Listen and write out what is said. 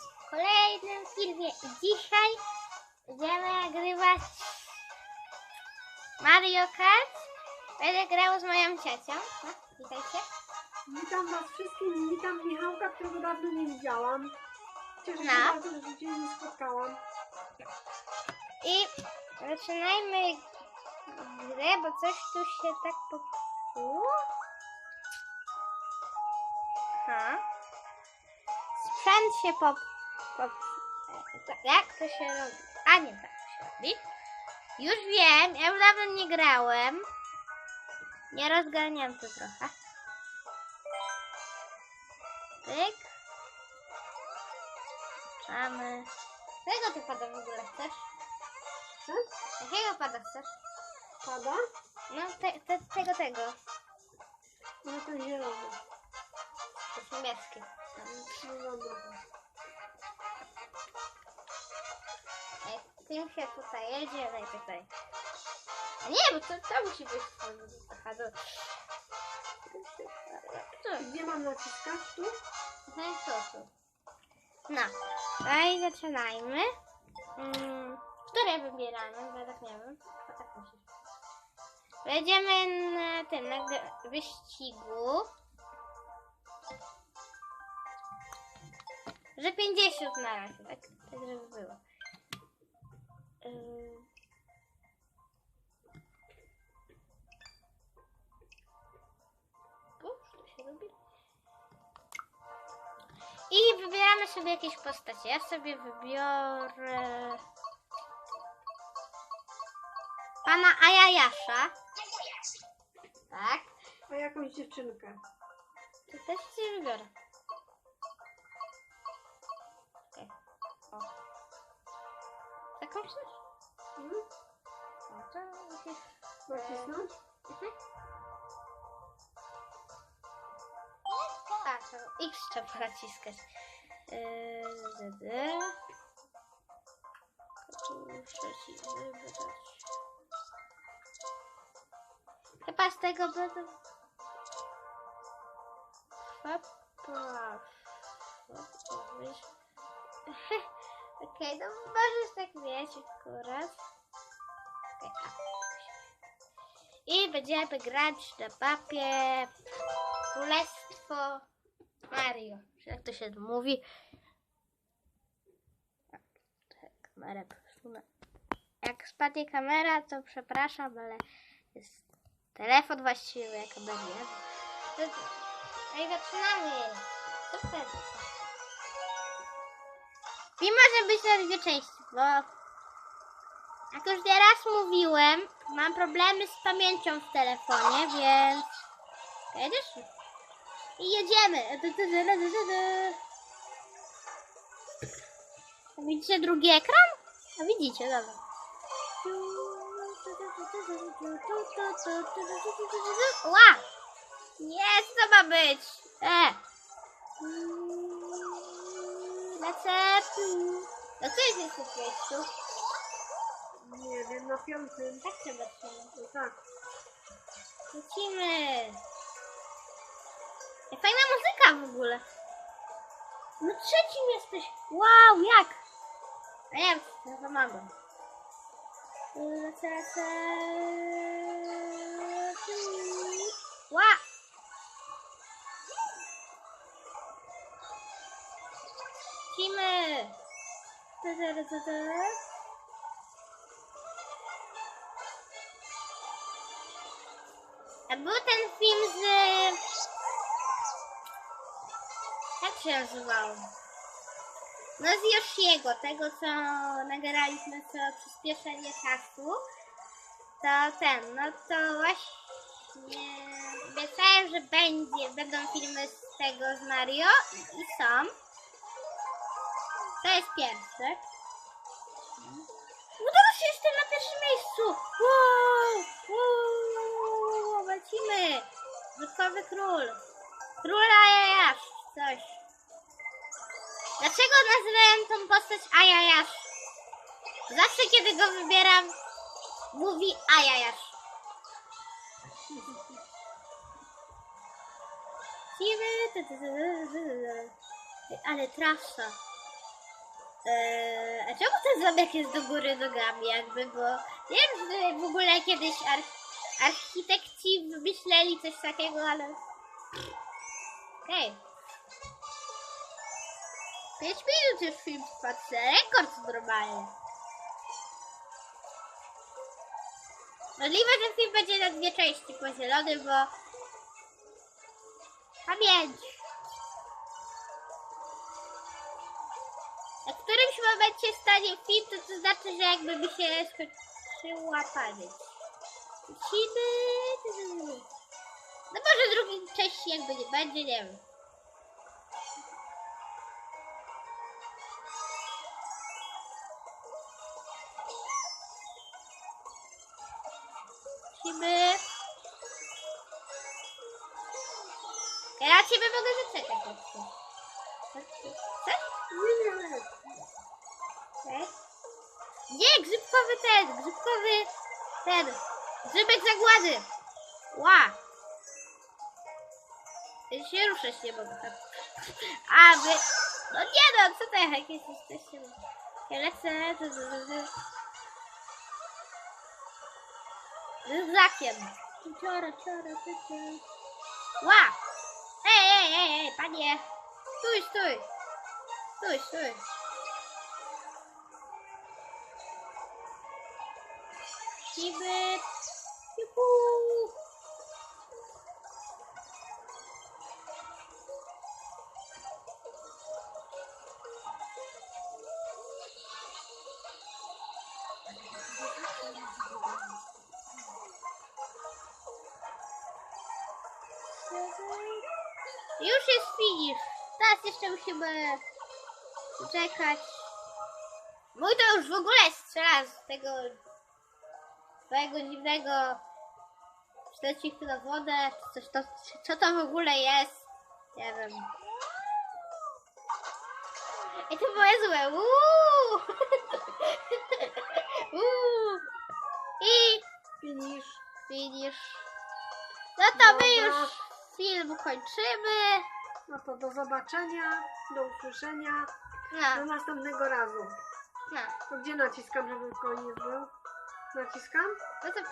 w kolejnym filmie i dzisiaj będziemy nagrywać Mario Kart. Będę grał z moją ciocią. No, witajcie. Witam Was wszystkich, witam Michałka, którego dawno nie widziałam. Cieszę się No. bardzo, że nie spotkałam. I zaczynajmy grę, bo coś tu się tak popsuło. Ha. Sprzęt się pop... pop... e, to- Jak to się robi? A nie tak to się robi. Już wiem, ja dawno nie grałem. Nie rozganiam to trochę. Tyk. Czamy. Czego ty pada w ogóle chcesz? Co? Jakiego pada chcesz? Pada? No te, te, tego, tego. No ten zielony. To jest niebieski. No Tym się tutaj jedzie, no i tutaj. A nie, bo to, to musi być Aha, to... To, Gdzie mam naciskać? Tu? no i co tu? No, no i zaczynajmy. Mm, które wybieramy? Bo ja tak nie wiem. O, tak musisz. Będziemy na tym, na wyścigu. Że 50 na razie, tak? Tak, żeby było. Się robi. I wybieramy sobie jakieś postacie. Ja sobie wybiorę pana Ajajasza. Tak. A jakąś dziewczynkę. To też się wybiorę. O. Taką chcesz? Hmm? O, to musisz... Nacisnąć? Mhm. A, to X trzeba naciskać. Yy, d, d. Muszę ci wybrać. Chyba z tego będę... Papa. Okej, no możesz tak mieć akurat. A. I będziemy grać na papie Królestwo Mario. Jak to się mówi? Tak, Kamerę przesunę. Jak spadnie kamera, to przepraszam, ale jest telefon właściwie, jaka będzie. No i zaczynamy. Co wtedy? I może być na dwie części, bo jak już nieraz mówiłem, mam problemy z pamięcią w telefonie, więc jedziesz? I jedziemy. Du. Widzicie drugi ekran? A widzicie, dobra. Ła! Nie, co ma być? E! Lecę. No co jest jeszcze w miejscu? Nie wiem, na piątym. Tak trzeba trzymać. No tak. Lecimy. Ej, Fajna muzyka w ogóle. No trzecim jesteś. Wow, jak? A ja ja pomagam. Lecę, lecę. Ła! Lecimy. Ta, ta. A był ten film z... Jak się nazywał? No z Yoshiego, tego co nagraliśmy co przyspieszenie czasu. To ten, no to właśnie obiecałem, że będzie, będą filmy z tego z Mario i są. To jest pierwszy. Udało się jestem na pierwszym miejscu! Wow! Wow! Lecimy! Wyskowy król! Król Ajajasz! Coś. Dlaczego nazywałem tą postać Ajajasz? Zawsze kiedy go wybieram, mówi Ajajasz. Ale trasa. Eee, a czemu ten zamek jest do góry nogami jakby, bo wiem, czy w ogóle kiedyś ar- architekci wymyśleli coś takiego, ale... Hej. 5 minut już film trwa, rekord normalnie. Możliwe, że film będzie na dwie części podzielony, bo... Pamięć. W którymś momencie stanie film, to to znaczy, że jakby mi się skończyła pamięć. Musimy... No może drugiej części jakby nie będzie, nie wiem. Musimy... Ja ciebie mogę zaczekać. Jak? Nie, grzybkowy ten, grzybkowy ten, grzybek zagłady. Ła. Ja się ruszać nie mogę. tak. A wy, no nie no, co to jakieś jesteście? Ja lecę z, z, z, z zakiem. Ciora, ciora, ciora. Ła. Ej, ej, ej, ej, panie. Стой, стой. Стой, стой. Тибет. Юху. Юж из финиш. Teraz jeszcze musimy czekać. Mój to już w ogóle strzela z tego swojego dziwnego śledzik na wodę, czy coś to, co to w ogóle jest? Nie wiem. I to było złe. Uuu! Uuu! I Finish. finish. No to my już film kończymy. No to do zobaczenia, do usłyszenia, No, do następnego razu. no. To gdzie naciskam, żeby koniec był? Naciskam? No to pa.